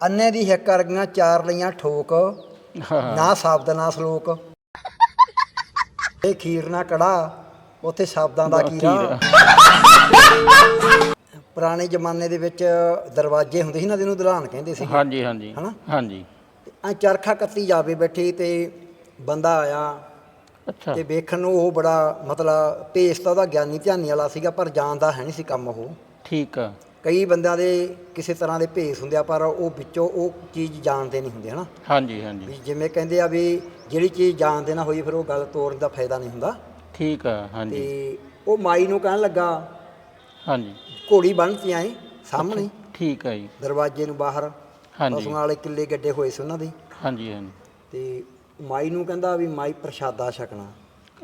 ਅੰਨੇ ਦੀ ਹਿੱਕ ਵਰਗੀਆਂ ਚਾਰ ਲਈਆਂ ਠੋਕ। ਨਾ ਸ਼ਬਦ ਨਾ ਸ਼ਲੋਕ। ਇਹ ਖੀਰ ਨਾ ਕੜਾ ਉੱਥੇ ਸ਼ਬਦਾਂ ਦਾ ਕੀ ਰਾਹ? ਪੁਰਾਣੇ ਜ਼ਮਾਨੇ ਦੇ ਵਿੱਚ ਦਰਵਾਜ਼ੇ ਹੁੰਦੇ ਸੀ ਨਾ ਜਿਹਨੂੰ ਦੁਲਹਾਨ ਕਹਿੰਦੇ ਸੀ ਹਾਂਜੀ ਹਾਂਜੀ। ਹਨਾ? ਹਾਂਜੀ। ਆ ਚਰਖਾ ਕੱਤੀ ਜਾਵੇ ਬੈਠੀ ਤੇ ਬੰਦਾ ਆਇਆ ਅੱਛਾ। ਤੇ ਵੇਖਣ ਨੂੰ ਉਹ ਬੜਾ ਮਤਲਬ ਭੇਸ ਤਾਂ ਉਹਦਾ ਗਿਆਨੀ ਧਿਆਨੀ ਵਾਲਾ ਸੀਗਾ ਪਰ ਜਾਣਦਾ ਹੈ ਨਹੀਂ ਸੀ ਕੰਮ ਉਹ। ਠੀਕ ਆ। ਕਈ ਬੰਦਿਆਂ ਦੇ ਕਿਸੇ ਤਰ੍ਹਾਂ ਦੇ ਭੇਸ ਹੁੰਦੇ ਆ ਪਰ ਉਹ ਵਿੱਚੋਂ ਉਹ ਚੀਜ਼ ਜਾਣਦੇ ਨਹੀਂ ਹੁੰਦੇ ਹਨਾ? ਹਾਂਜੀ ਹਾਂਜੀ। ਵੀ ਜਿਵੇਂ ਕਹਿੰਦੇ ਆ ਵੀ ਜਿਹੜੀ ਚੀਜ਼ ਜਾਣਦੇ ਨਾ ਹੋਈ ਫਿਰ ਉਹ ਗੱਲ ਤੋਰਨ ਦਾ ਫਾਇਦਾ ਨਹੀਂ ਹੁੰਦਾ। ਠੀਕ ਆ ਹਾਂਜੀ। ਤੇ ਉਹ ਮਾਈ ਨੂੰ ਕਹਿਣ ਲੱਗਾ ਹਾਂਜੀ। ਘੋੜੀ ਬੰਨ੍ਹਤੀ ਆਏ ਸਾਹਮਣੇ। ਠੀਕ ਆ ਜੀ। ਦਰਵਾਜ਼ੇ ਨੂੰ ਬਾਹਰ ਹਾਂਜੀ। ਪਸ਼ੂਆਂ ਵਾਲੇ ਕਿੱਲੇ ਗੱਡੇ ਹੋਏ ਸੀ ਉਹਨਾਂ ਦੇ। ਹਾਂਜੀ ਹਾਂਜੀ। ਤੇ ਮਾਈ ਨੂੰ ਕਹਿੰਦਾ ਵੀ ਮਾਈ ਪ੍ਰਸ਼ਾਦਾ ਛਕਣਾ।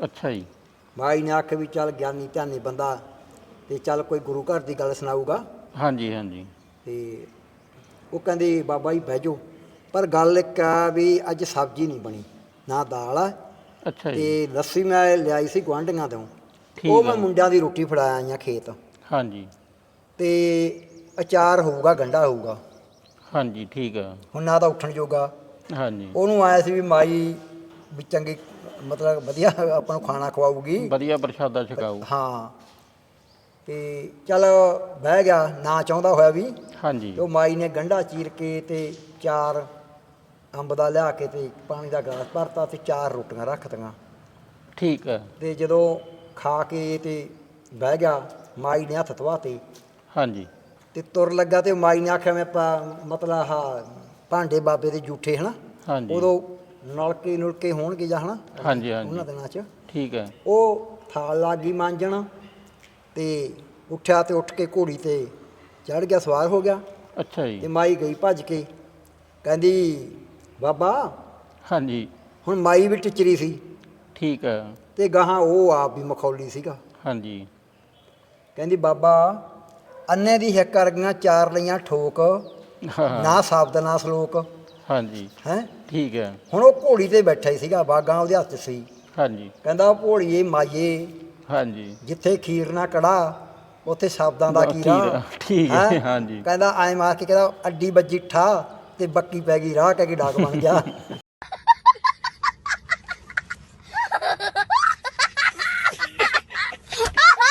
ਅੱਛਾ ਜੀ। ਮਾਈ ਨੇ ਆਖਿਆ ਵੀ ਚੱਲ ਗਿਆਨੀ ਧਿਆਨੀ ਬੰਦਾ ਤੇ ਚੱਲ ਕੋਈ ਗੁਰੂ ਘਰ ਦੀ ਗੱਲ ਸੁਣਾਊਗਾ। ਹਾਂਜੀ ਹਾਂਜੀ। ਤੇ ਉਹ ਕਹਿੰਦੇ ਬਾਬਾ ਜੀ ਬਹਿ ਜਾਓ। ਪਰ ਗੱਲ ਇੱਕ ਆ ਵੀ ਅੱਜ ਸਬਜ਼ੀ ਨਹੀਂ ਬਣੀ ਨਾ ਦਾਲ ਆ। ਅੱਛਾ ਜੀ। ਤੇ ਲੱਸੀ ਮੈਂ ਲਿਆਈ ਸੀ ਗੁਆਂਢੀਆਂ ਤੋਂ। ਠੀਕ ਉਹ। ਮੈਂ ਮੁੰਡਿਆਂ ਦੀ ਰੋਟੀ ਫੜਾਇਆ ਆਈਆਂ ਖੇਤ। ਹਾਂਜੀ। ਤੇ ਅਚਾਰ ਹੋਊਗਾ ਗੰਡਾ ਹੋਊਗਾ। ਹਾਂਜੀ ਠੀਕ ਆ। ਹੁਣ ਨਾ ਤਾਂ ਉੱਠਣ ਜੋਗਾ। ਹਾਂਜੀ। ਉਹਨੂੰ ਆਇਆ ਸੀ ਵੀ ਮਾਈ ਵੀ ਚੰਗੀ ਮਤਲਬ ਵਧੀਆ ਆਪਾਂ ਨੂੰ ਖਾਣਾ ਖਵਾਊਗੀ। ਵਧੀਆ ਪ੍ਰਸ਼ਾਦਾ ਛਕਾਊ। ਹਾਂ। ਤੇ ਚਲ ਬਹਿ ਗਿਆ ਨਾ ਚਾਹੁੰਦਾ ਹੋਇਆ ਵੀ। ਹਾਂਜੀ। ਤੇ ਉਹ ਮਾਈ ਨੇ ਗੰਢਾ ਚੀਰ ਕੇ ਤੇ ਚਾਰ ਅੰਬ ਦਾ ਲਿਆ ਕੇ ਤੇ ਪਾਣੀ ਦਾ ਗਲਾਸ ਭਰਤਾ ਤੇ ਚਾਰ ਰੋਟੀਆਂ ਰੱਖਤੀਆਂ ਠੀਕ ਆ। ਤੇ ਜਦੋਂ ਖਾ ਕੇ ਤੇ ਬਹਿ ਗਿਆ ਮਾਈ ਨੇ ਹੱਥ ਧਵਾਤੇ। ਹਾਂਜੀ। ਤੇ ਤੁਰ ਲੱਗਾ ਤੇ ਮਾਈ ਨੇ ਆਖਿਆ ਮੈਂ ਪਾ- ਮਤਲਬ ਆਹ ਭਾਂਡੇ ਬਾਬੇ ਦੇ ਜੂਠੇ ਹਨਾ? ਹਾਂਜੀ। ਉਦੋਂ ਨਲਕੇ ਨੁਲਕੇ ਹੋਣਗੇ ਜਾਂ ਹਨਾ? ਹਾਂਜੀ ਉਹਨਾਂ ਹਾਂਜੀ ਦਿਨਾਂ 'ਚ। ਠੀਕ ਆ। ਉਹ ਥਾਲ ਲੱਗੀ ਮਾਂਜਣ। ਤੇ ਉੱਠਿਆ ਤੇ ਉੱਠ ਕੇ ਘੋੜੀ ਤੇ ਚੜ ਗਿਆ ਸਵਾਰ ਹੋ ਗਿਆ। ਅੱਛਾ ਤੇ ਜੀ ਮਾਈ ਗਈ ਭੱਜ ਕੇ। ਕਹਿੰਦੀ ਬਾਬਾ ਹਾਂਜੀ। ਹੁਣ ਮਾਈ ਵੀ ਟਿਚਰੀ ਸੀ। ਠੀਕ ਆ। ਤੇ ਗਾਹਾਂ ਉਹ ਆਪ ਵੀ ਮਖੌਲੀ ਸੀਗਾ। ਹਾਂਜੀ। ਕਹਿੰਦੀ ਬਾਬਾ ਅੰਨੇ ਦੀ ਹਿੱਕ ਵਰਗੀਆਂ ਚਾਰ ਲਈਆਂ ਠੋਕ ਹਾਂ। ਨਾ ਸ਼ਬਦ ਨਾ ਸ਼ਲੋਕ। ਹਾਂਜੀ। ਹੈ? ਠੀਕ ਆ। ਹੁਣ ਉਹ ਘੋੜੀ ਤੇ ਬੈਠਾ ਹੀ ਸੀਗਾ ਬਾਗਾਂ ਉਹਦੇ ਹੱਥ 'ਚ ਸੀ। ਹਾਂਜੀ। ਕਹਿੰਦਾ ਭੋੜੀਏ ਮਾਈਏ ਹਾਂਜੀ ਜਿੱਥੇ ਖੀਰ ਨਾ ਕੜਾ ਉੱਥੇ ਸ਼ਬਦਾਂ ਦਾ ਕੀ ਕੀ ਰਾਹ ਰਾਹ, ਠੀਕ ਹੈ, ਹੈਂ? ਹਾਂਜੀ। ਕਹਿੰਦਾ ਐ ਮਾਰ ਕੇ ਕਹਿੰਦਾ ਅੱਡੀ ਵੱਜੀ ਠਾ ਤੇ ਬੱਕੀ ਪੈ ਗਈ ਰਾਹ ਕਹਿ ਕੇ ਡਾਕ ਬਣ ਗਿਆ